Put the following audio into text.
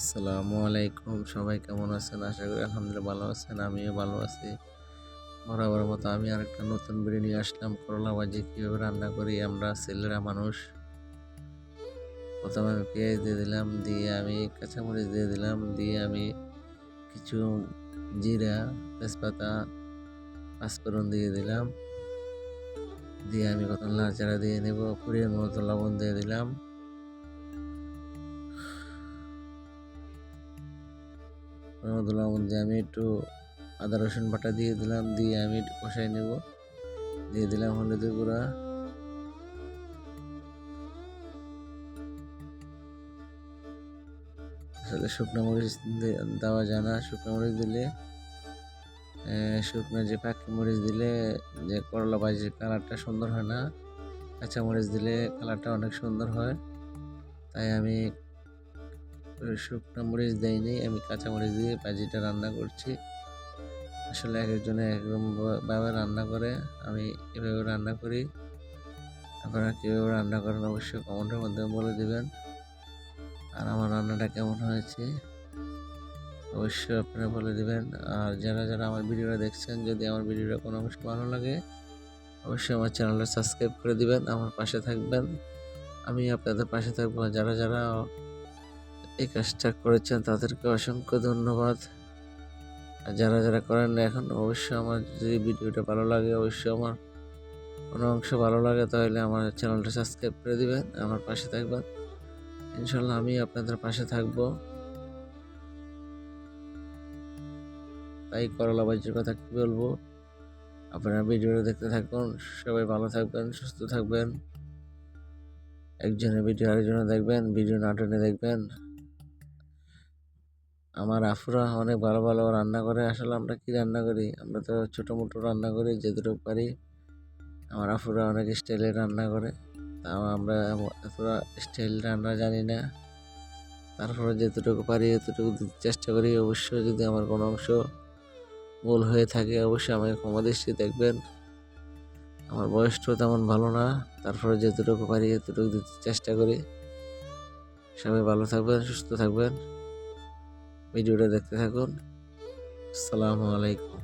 আসসালামু আলাইকুম। সবাই কেমন আছেন? আশা করি আলহামদুলিল্লাহ ভালো আছেন, আমিও ভালো আছি। বরাবর মতো আমি আরেকটা নতুন ভিডিও নিয়ে আসলাম করলা ভাজি কীভাবে রান্না করি? আমরা ছেলেরা মানুষ। প্রথমে আমি পেঁয়াজ দিয়ে দিলাম, দিয়ে আমি কাঁচামরিচ দিয়ে দিলাম, দিয়ে আমি কিছু জিরা, তেজপাতা, পাঁচফোড়ন দিয়ে দিলাম। দিয়ে আমি কত নাড়াচাড়া দিয়ে নেব? পরিমাণ মতো লবণ দিয়ে দিলাম। রহমতুল্লাহ আমি একটু আদা রসুন বাটা দিয়ে দিলাম, দিয়ে আমি একটু কষাই নেব। দিয়ে দিলাম হলুদের গুঁড়া। আসলে শুকনো মরিচ দেওয়া যায় না। শুকনো মরিচ দিলে শুকনো যে পাখি মরিচ দিলে, যে করলা ভাজির কালারটা সুন্দর হয় না, কাঁচা মরিচ দিলে কালারটা অনেক সুন্দর হয়। তাই আমি শুকনো মরিচ দেয়নি, আমি কাঁচা মরিচ দিয়ে ভাজিটা রান্না করছি। আসলে এক একজনে একরকম ভা- ভাবে রান্না করে, আমি এভাবে রান্না করি। আপনারা কীভাবে রান্না করেন অবশ্যই কমেন্টের মাধ্যমে বলে দেবেন। আর আমার রান্নাটা কেমন হয়েছে, অবশ্যই আপনারা বলে দেবেন। আর যারা যারা আমার ভিডিওটা দেখছেন, যদি আমার ভিডিওটা কোনো অংশ ভালো লাগে, অবশ্যই আমার চ্যানেলটা সাবস্ক্রাইব করে দিবেন, আমার পাশে থাকবেন। আমি আপনাদের পাশে থাকব। যারা যারা এই কাজটা করেছেন তাদেরকে অসংখ্য ধন্যবাদ। আর যারা যারা করেন না এখন, অবশ্যই আমার যদি ভিডিওটা ভালো লাগে, অবশ্যই আমার কোনো অংশ ভালো লাগে, তাহলে আমার চ্যানেলটা সাবস্ক্রাইব করে দিবেন, আমার পাশে থাকবেন। ইনশাল্লাহ আমি আপনাদের পাশে থাকব। তাই করলা বাজির কথা কি বলব? আপনারা ভিডিওটা দেখতে থাকুন, সবাই ভালো থাকবেন, সুস্থ থাকবেন। একজনের ভিডিও আরেকজনে দেখবেন, ভিডিও নাটনে দেখবেন। আমার আফুরা অনেক ভালো ভালো রান্না করে। আসলে আমরা কি রান্না করি? আমরা তো ছোটো মোটো রান্না করি যেটুকু পারি। আমার আফুরা অনেক স্টাইলে রান্না করে। তাও আমরা এতটা স্টাইল রান্না জানি না। তারপরে যেতটুকু পারি, এতটুকু দিতে চেষ্টা করি। অবশ্যই যদি আমার কোনো অংশ ভুল হয়ে থাকে, অবশ্যই আমাকে ক্ষমা দৃষ্টি দেখবেন। আমার বয়সটাও তেমন ভালো না। তারপরে যেতটুকু পারি, এতটুকু দিতে চেষ্টা করি। সবাই ভালো থাকবেন, সুস্থ থাকবেন। ভিডিওটা দেখতে থাকুন। আসসালামু আলাইকুম।